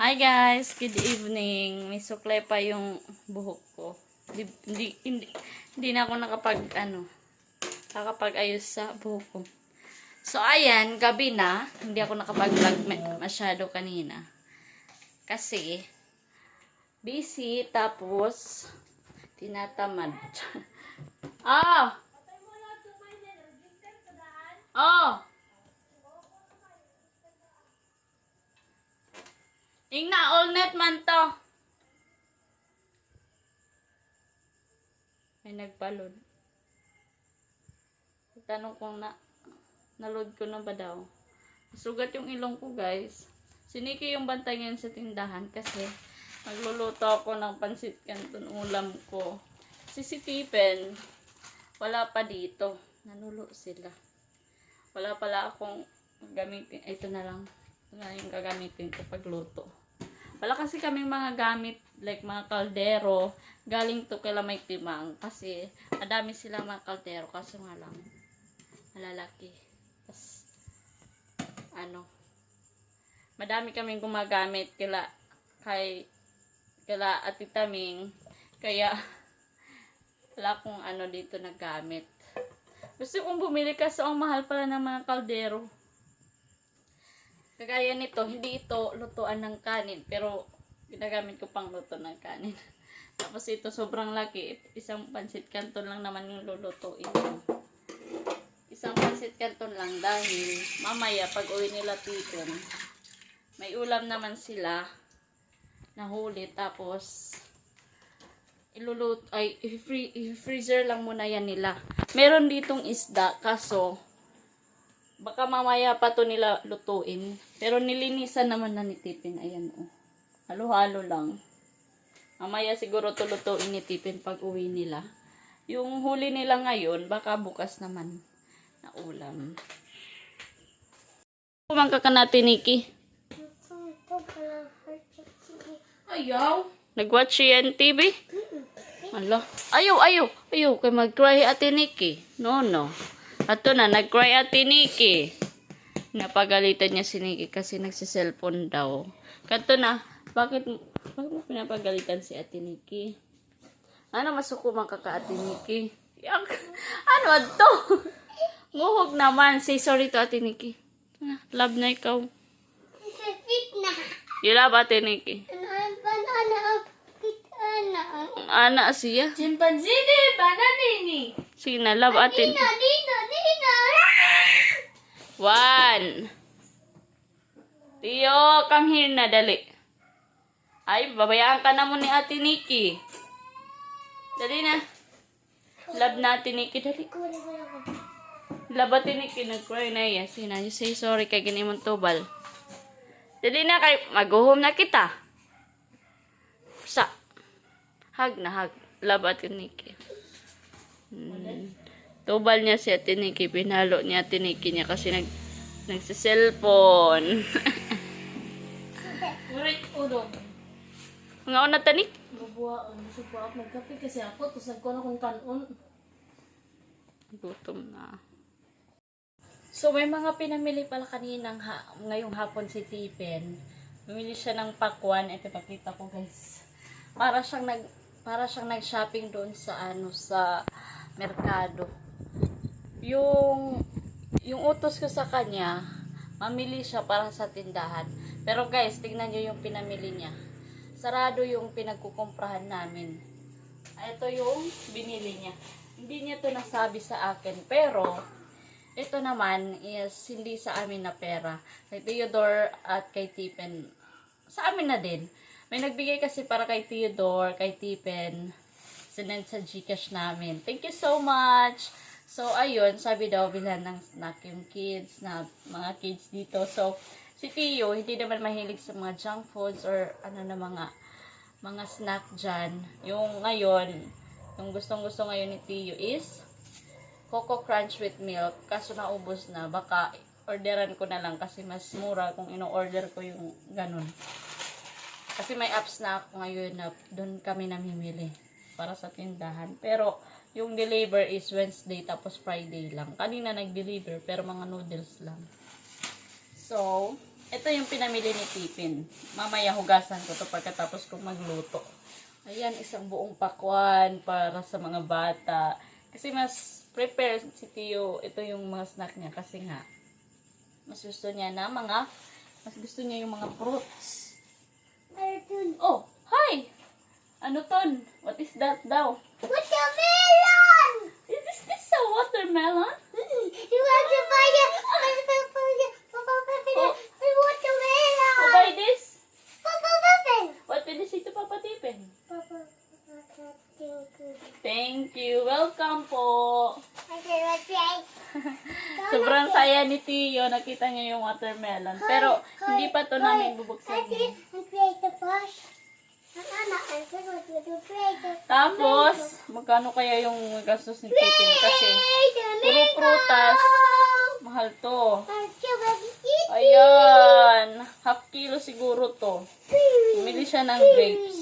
Hi guys, good evening. May suklay pa yung buhok ko. Hindi, hindi, hindi, hindi na ako nakapag, ano, nakapag-ayos sa buhok ko. So, ayan, gabi na. Hindi ako nakapag-vlog ma- masyado kanina. Kasi, busy, tapos, tinatamad. ah! Oh! Ingna, all net man to. May nagpalod. Tanong kung na, naload ko na ba daw. Sugat yung ilong ko, guys. Siniki yung bantay ngayon sa tindahan kasi magluluto ako ng pansit canton ulam ko. Si si wala pa dito. Nanulo sila. Wala pala akong gamitin. Ito na lang. Ito na yung gagamitin ko pagluto. Wala kasi kaming mga gamit like mga kaldero. Galing to kila may timang. Kasi madami sila mga kaldero. Kasi nga lang malalaki. Tapos ano madami kaming gumagamit kila kay kila Ate Taming. Kaya wala akong ano dito na gamit. Gusto kong bumili kasi ang mahal pala ng mga kaldero. Kagaya nito, hindi ito lutuan ng kanin, pero ginagamit ko pang luto ng kanin. Tapos ito sobrang laki, isang pansit canton lang naman yung lulutuin ko. Isang pansit canton lang dahil mamaya pag uwi nila titon, may ulam naman sila nahuli tapos ilulut ay i-free- i-freezer lang muna yan nila. Meron ditong isda kaso baka mamaya pa to nila lutuin. Pero nilinisan naman na ni Tipin. Ayan oh. Halo-halo lang. Mamaya siguro to lutuin ni Tipin pag uwi nila. Yung huli nila ngayon, baka bukas naman na ulam. Kumangka ka natin, Nikki. Ayaw. Nag-watch yan TV? Ala. Ayaw, ayaw. Ayaw. Kay mag-cry ate Nikki. No, no. Ato na, nag-cry ate Nikki. Napagalitan niya si Nikki kasi nagsiselfone daw. Kato na, bakit, bakit mo pinapagalitan si ate Nikki? Ano masuko man ka ka ate Nikki? Yak, ano to? Nguhog naman. Say sorry to ate Nikki. Ah, Love na ikaw. You love ate Nikki. Ana siya. Chimpanzee di banana ni. Sige na, love ate. Nino. One. Tiyo, come here na, dali. Ay, babayaan ka na mo ni Ate Nikki. Dali na. Love na Ate Nikki, dali. Love Ate Nikki, nag-cry na iya. Sige na, you say sorry kay ganimong tubal. Dali na kay, mag-uhom na kita. Sa. Hug na, hug. Love Ate Nikki. Hmm. Tubal niya si Ate Nikki. Pinalo niya Ate Nikki niya kasi nag nagsiselfone. Urit udo. Mga una tanik. Mabuha ang gusto pa ako magkape kasi ako tusag ko na kung kanon. Gutom na. So, may mga pinamili pala kaninang ha ngayong hapon si Tipen. Bumili siya ng pakwan. Ito, pakita ko guys. Para siyang nag para siyang nag-shopping doon sa ano sa merkado. Yung yung utos ko sa kanya, mamili siya para sa tindahan. Pero guys, tingnan niyo yung pinamili niya. Sarado yung pinagkukumprahan namin. Ito yung binili niya. Hindi niya to nasabi sa akin. Pero, ito naman is hindi sa amin na pera. Kay Theodore at kay Tipen. Sa amin na din. May nagbigay kasi para kay Theodore, kay Tipen. Sinend sa Gcash namin. Thank you so much! So, ayun, sabi daw bilhan ng snack yung kids, na mga kids dito. So, si Tio, hindi naman mahilig sa mga junk foods or ano na mga mga snack dyan. Yung ngayon, yung gustong gusto ngayon ni Tio is Coco Crunch with milk. Kaso naubos na. Baka orderan ko na lang kasi mas mura kung ino-order ko yung ganun. Kasi may apps na ako ngayon na doon kami namimili para sa tindahan. Pero yung deliver is Wednesday tapos Friday lang. Kanina nag-deliver pero mga noodles lang. So, ito yung pinamili ni Tipin. Mamaya hugasan ko to pagkatapos kong magluto. Ayan, isang buong pakwan para sa mga bata. Kasi mas prepare si Tio, ito yung mga snack niya kasi nga mas gusto niya na mga mas gusto niya yung mga fruits. Oh, hi! Ano ton? What is that daw? Watermelon! Is this, a watermelon? You want to buy it? Oh. Watermelon! Who buy this? Watermelon! What will you say to Papa Tipin? Thank you. Welcome po. Sobrang saya ni Tio. Nakita niya yung watermelon. Pero hindi pa to namin bubuksan. eh. Tapos, magkano kaya yung gastos ni Tipin? Kasi puro prutas. Mahal to. Ayan. Half kilo siguro to. Bumili siya ng grapes.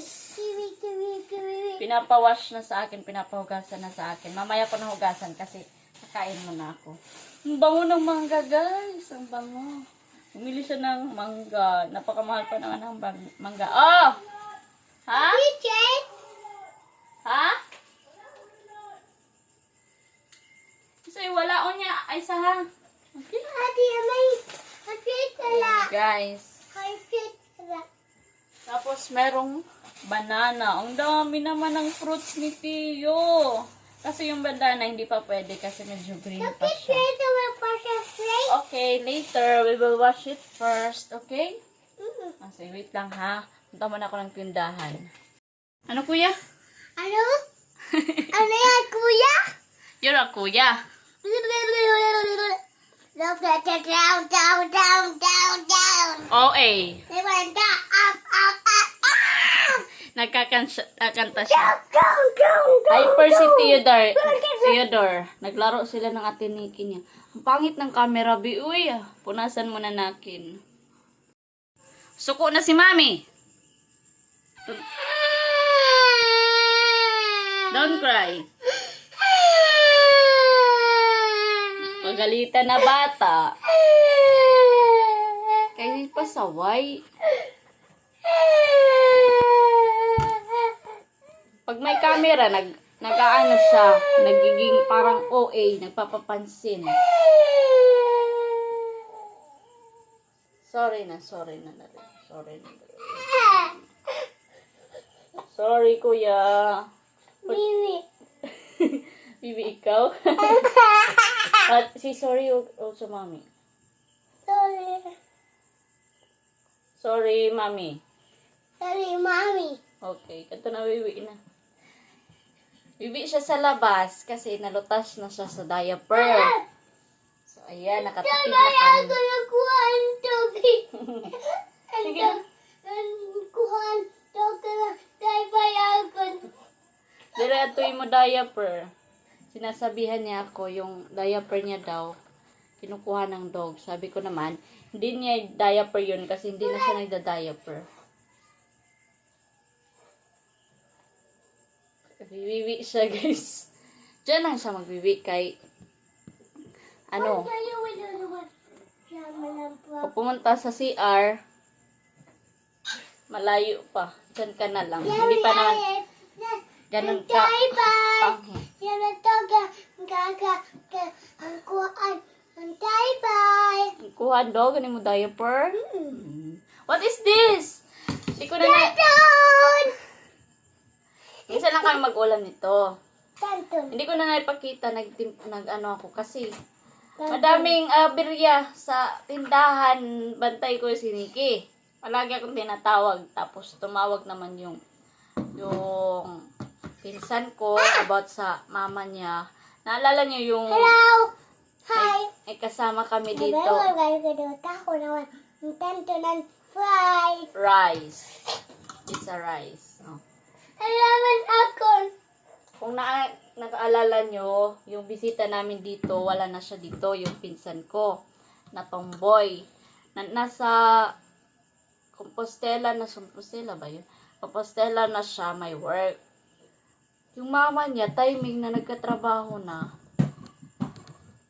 Pinapawash na sa akin, pinapahugasan na sa akin. Mamaya ko na hugasan kasi kakain mo na ako. Ang bango ng mangga, guys. Ang bango. Bumili siya ng mangga. Napakamahal pa naman ng bang- mangga. Oh! Ha? Ha? Kasi wala o niya. Ay, sa ha? Okay. Guys. Tapos merong banana. Ang dami naman ng fruits ni Tio. Kasi yung banana hindi pa pwede kasi medyo green pa siya. Okay, later we will wash it first, okay? Kasi wait lang ha. Punta muna ako ng tindahan. Ano kuya? Ano? Ano yan, kuya? You're a kuya. Down, down, down, down, down, down. OA. They went down, up, up, up, up. Nagkakanta siya. Down, down, down. Hyper si Theodore. Theodore. Naglaro sila ng atiniki niya. Ang pangit ng camera, bi. Uy, ah. punasan mo na nakin. Suko na si Mami. Don't cry. Pagalitan na bata. Kaya pasaway. Pag may camera, nag nag-aano siya, nagiging parang OA, nagpapapansin. Sorry na, sorry na na. Sorry na rin. Sorry, kuya. Bibi. Bibi, ikaw? At si sorry al- also, mami. Sorry. Sorry, mami. Sorry, mommy. Okay, kanto na bibi na. Bibi siya sa labas kasi nalutas na siya sa diaper. So, ayan, nakatipid na kami. ako nakuha ang tubig. Sige na. Kuha ako. Diretoy mo diaper. Sinasabihan niya ako yung diaper niya daw, kinukuha ng dog. Sabi ko naman, hindi niya diaper yun kasi hindi na siya nagda-diaper. Bibiwi siya, guys. Diyan lang siya magbiwi kay, ano, pag pumunta sa CR, malayo pa. Diyan ka na lang. Hindi pa naman ganun ka. Bye bye. panghi. Yan ang. Gaga. Ang kuhaan. Ang bye bye. Kuha dog, ano mo diaper? What is this? Hindi ko na na... Minsan lang kami mag-ulam nito. Hindi ko na naipakita, nag, nag ano ako kasi madaming ah, birya sa tindahan, bantay ko si Nikki. Palagi akong tinatawag, tapos tumawag naman yung yung pinsan ko about sa mama niya. Naalala niyo yung Hello. Hi. may kasama kami dito, Dito. Ako naman. Ang tanton ng fried. rice. It's a rice. Oh. Alaman ako. Kung na nakaalala nyo, yung bisita namin dito, wala na siya dito, yung pinsan ko, na tomboy. Na, nasa Compostela na, Compostela ba yun? Compostela na siya, may work. Yung mama niya, timing na nagkatrabaho na,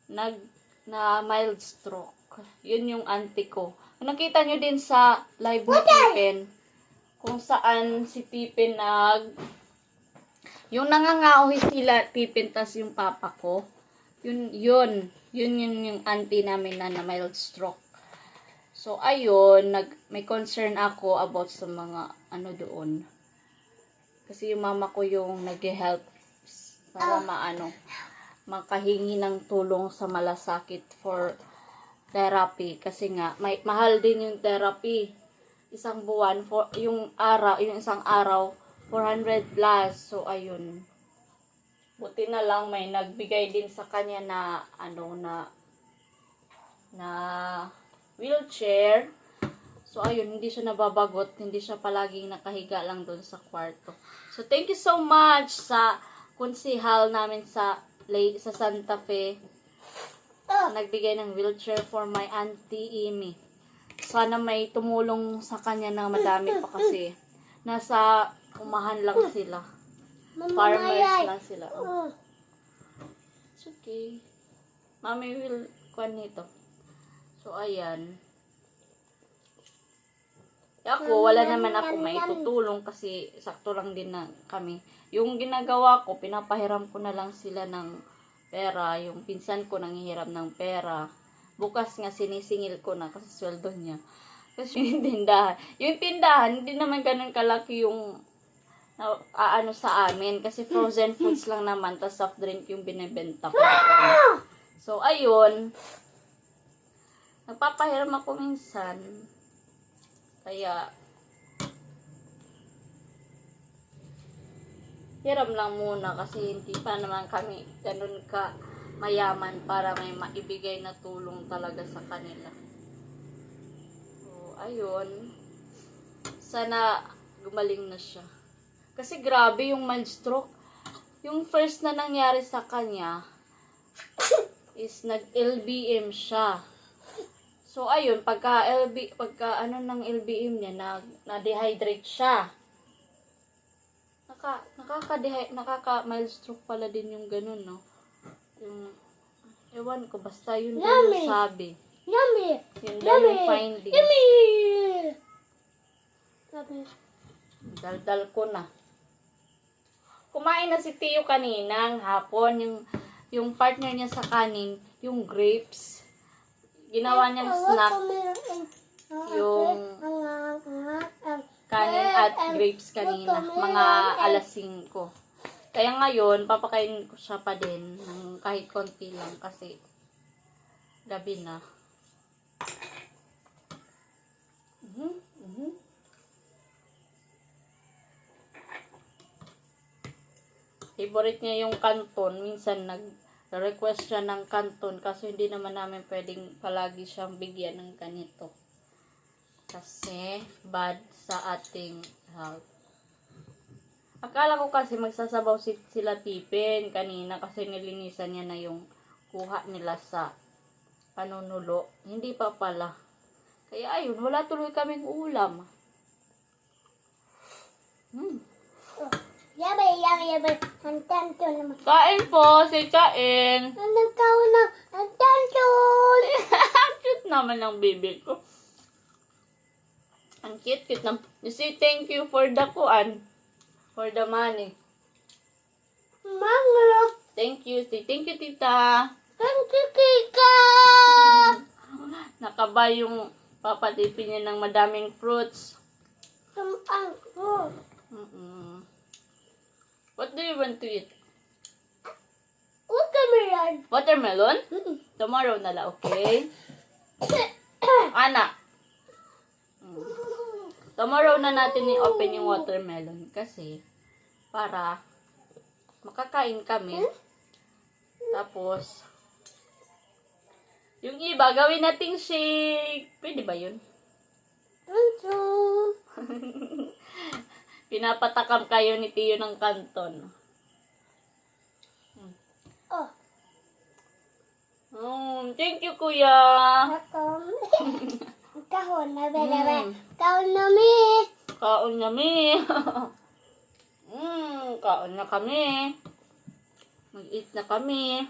nag, na mild stroke. Yun yung auntie ko. Nakita nyo din sa live ni Pippen, kung saan si Pippen nag... Yung nangangahoy sila, Pippen, tas yung papa ko. Yun, yun. Yun yun yung auntie namin na na mild stroke. So, ayun, nag, may concern ako about sa mga ano doon. Kasi yung mama ko yung nag-help para maano, makahingi ng tulong sa malasakit for therapy. Kasi nga, may, mahal din yung therapy. Isang buwan, for, yung araw, yung isang araw, 400 plus. So, ayun. Buti na lang may nagbigay din sa kanya na, ano, na, na wheelchair. So, ayun, hindi siya nababagot. Hindi siya palaging nakahiga lang doon sa kwarto. So, thank you so much sa konsihal namin sa lay sa Santa Fe. Nagbigay ng wheelchair for my auntie Amy. Sana may tumulong sa kanya na madami pa kasi. Nasa umahan lang sila. Farmers lang sila. Oh. it's okay. Mami will kuan nito. So, ayan. Eh, Ako, wala naman ako may tutulong kasi sakto lang din na kami. Yung ginagawa ko, pinapahiram ko na lang sila ng pera. Yung pinsan ko nangihiram ng pera. Bukas nga sinisingil ko na kasi sweldo niya. Kasi yung tindahan. Yung tindahan, hindi naman ganun kalaki yung na, aano sa amin. Kasi frozen foods lang naman. Tapos soft drink yung binibenta ko. So, ayun. Nagpapahiram ako minsan. Kaya, hiram lang muna kasi hindi pa naman kami ganun ka mayaman para may maibigay na tulong talaga sa kanila. So, ayun. Sana gumaling na siya. Kasi grabe yung mild stroke. Yung first na nangyari sa kanya is nag-LBM siya. So, ayun, pagka LB, pagka ano ng LBM niya, na, na-dehydrate siya. Naka, nakaka nakaka mild stroke pala din yung ganun, no? Yung, ewan ko, basta yun yung sabi. Yummy. Yun daw yung finding. Yummy. Yummy. Daldal ko na. Kumain na si Tio kaninang hapon, yung, yung partner niya sa kanin, yung grapes. Ginawa niyang snack. Yung kanin at grapes kanina, mga alas 5. Kaya ngayon, papakainin ko siya pa din ng kahit konti lang kasi gabi na. Mhm, mhm. Favorite niya yung kanton. Minsan nag-request siya ng kanton kasi hindi naman namin pwedeng palagi siyang bigyan ng ganito. Kasi bad sa ating health. Akala ko kasi magsasabaw si, sila tipin kanina kasi nilinisan niya na yung kuha nila sa panunulo. Hindi pa pala. Kaya ayun, wala tuloy kaming ulam. Hmm. Yummy, yummy, yummy. Ang tanto naman. Kain po, si Kain. Ang nagkaw na. Ang tanto. cute naman ng baby ko. Ang cute, cute na. You say thank you for the kuan. For the money. Mango. Thank you. Say thank you, tita. Thank you, Kika. Nakabay yung papatipin niya ng madaming fruits. Ang ko. Mm-mm. What do you want to eat? Watermelon. Watermelon? Tomorrow na lang, okay? Ana. Mm. Tomorrow na natin i-open yung watermelon kasi para makakain kami. Tapos, yung iba, gawin nating shake. Pwede ba yun? Tanto. Pinapatakam kayo ni Tiyo ng kanton. Oh. Mm, thank you, kuya. Ako. Kahon na ba na ba? Mm. Kahon na mi. Kaon kami. mm, kaon na kami. Mag-eat na kami.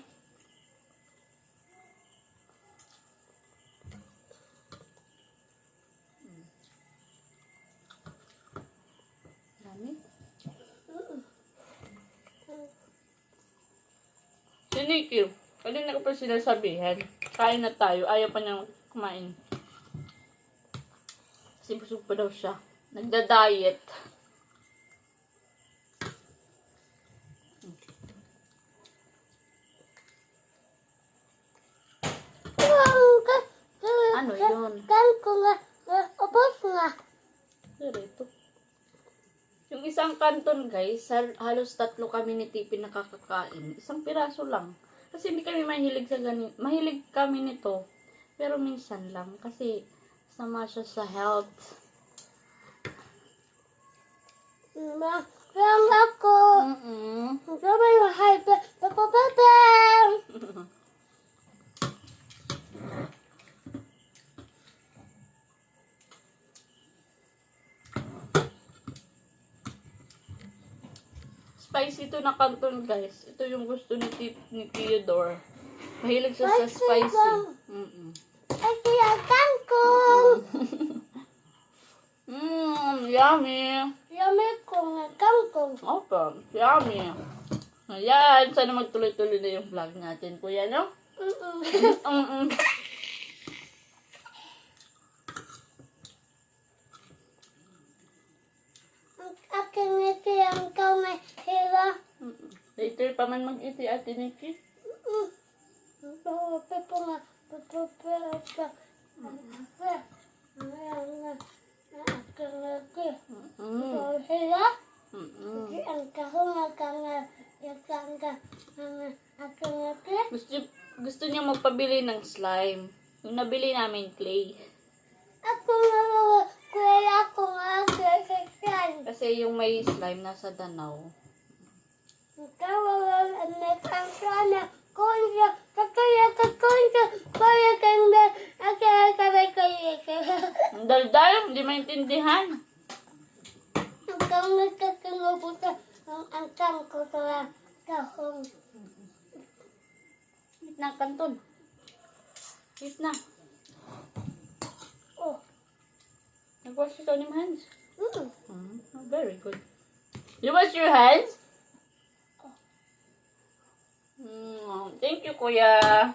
Nikki. Kanina ko pa sinasabihan. Kain na tayo. Ayaw pa niyang kumain. Kasi busog pa daw siya. Nagda-diet. Ano yun? Kan ko nga, ubos nga. Dito. Yung isang kanton guys, hal- halos tatlo kami ni Tipi nakakakain. Isang piraso lang. Kasi hindi kami mahilig sa ganito. Mahilig kami nito. Pero minsan lang. Kasi sama siya sa health. Ma, lang ako. Mm-mm. Sabay mahay pa, papapapa. Spicy to na kanton guys. Ito yung gusto ni, Ti- ni Theodore. Mahilig siya sa Spicy lang. Mm-mm. Ay, kaya kangkong. Mmm, yummy. Yummy ko nga kangkong. Opo, yummy. Ayan, sana magtuloy-tuloy na yung vlog natin, kuya, no? Mm-mm. Mm-mm. Ang aking ngiti ang. Mm-mm. Later pa man mag-iti, Ate Nikki. Oo, pepo nga. Ayan nga. Ang aking ngiti. Di ang kahong ang kanga. Yung kanga. Ang aking ngiti. Gusto, gusto niya magpabili ng slime. Yung nabili namin clay. Ako nga kuya ako nga kaya Kasi yung may slime nasa Danau. Kawawan ang nakangkana. Kunja, kakaya, kakunja, kaya kanda, akaya kaya kaya kaya. Daldal, hindi maintindihan. Ang kamay kakangabuta, ang angkang ko sa kahong. Wait na, kanton. Wait na. Oh, Nag-wash ikaw ng hands. mm. Mm, oh, very good. You wash your hands? Mm, thank you, kuya.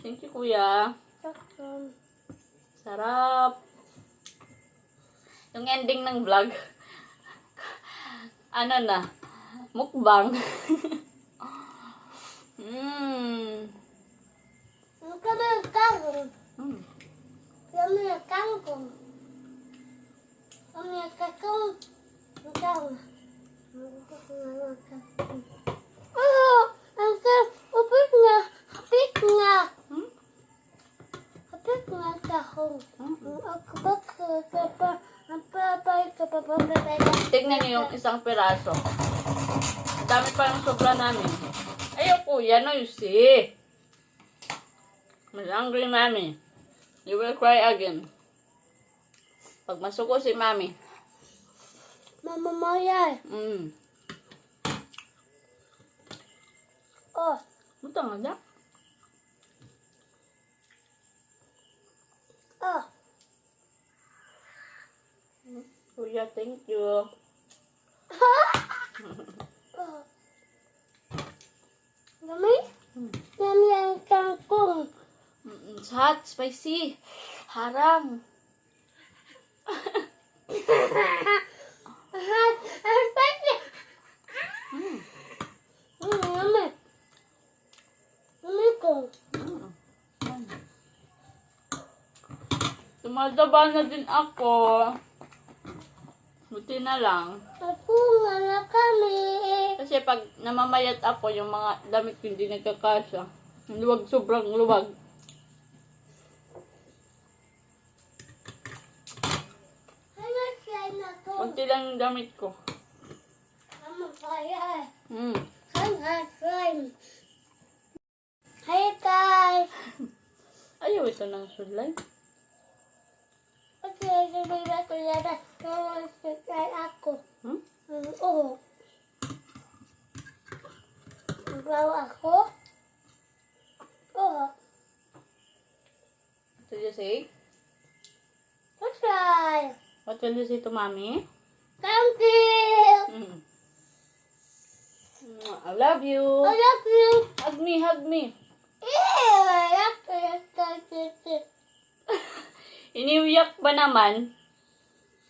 Thank you, kuya. Sarap. Yung ending ng vlog. ano na? Mukbang. mm. Ang kamay Mm. Kami kangkong. Kami kakong. Ang kahong. Oh, ang ka- upit nga, hapit. Hmm? Hapit nga kahong. Ako ba ka pa, ang papay ka pa pa pa pa Tignan niyo yung isang piraso. Dami pa yung sobra namin. Ayaw kuya, no you see. Mas angry mami. You will cry again. Pag masuko si mami. Mama Maya. Mm. Oh, Buta nga da. oh. Kuya, thank you. Oh. Mami? Mami ang kangkong. Mm, it's hot, spicy. Harang. Hot, ang spicy. Mm. Mm. Mm. Tumataba na din ako. Buti na lang. Ako nga na kami. Kasi pag namamayat ako, yung mga damit ko hindi nagkakasya. Luwag, sobrang luwag. Ano siya na ko? Kunti lang yung damit ko. Mama kaya. Mm. Slime. Hi guys. Ayaw ito ng sudlay. Okay, sabihin ko yata. Kaya sakay ako. Hmm? Mm, Oo. Naglaw ako? Oo. Did you say? Okay. What will you say to mommy? Thank you. Mm. I love you. I love you. Hug me, hug me. Ew, I love you. Iniwiyak ba naman?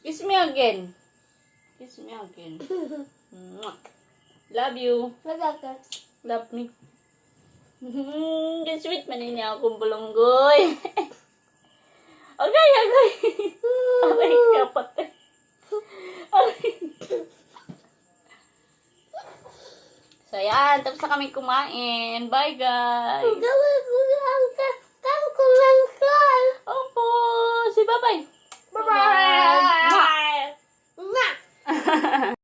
Kiss me again. Kiss me again. Love you. Love Love me. Hmm, Ang sweet man niya akong bulonggoy. okay, okay. Okay, pa so, ayan. Tapos na kami kumain. Bye, guys. Gawin ko lang ka. Gawin ko lang ka. Opo. Si Babay. Bye-bye. Bye.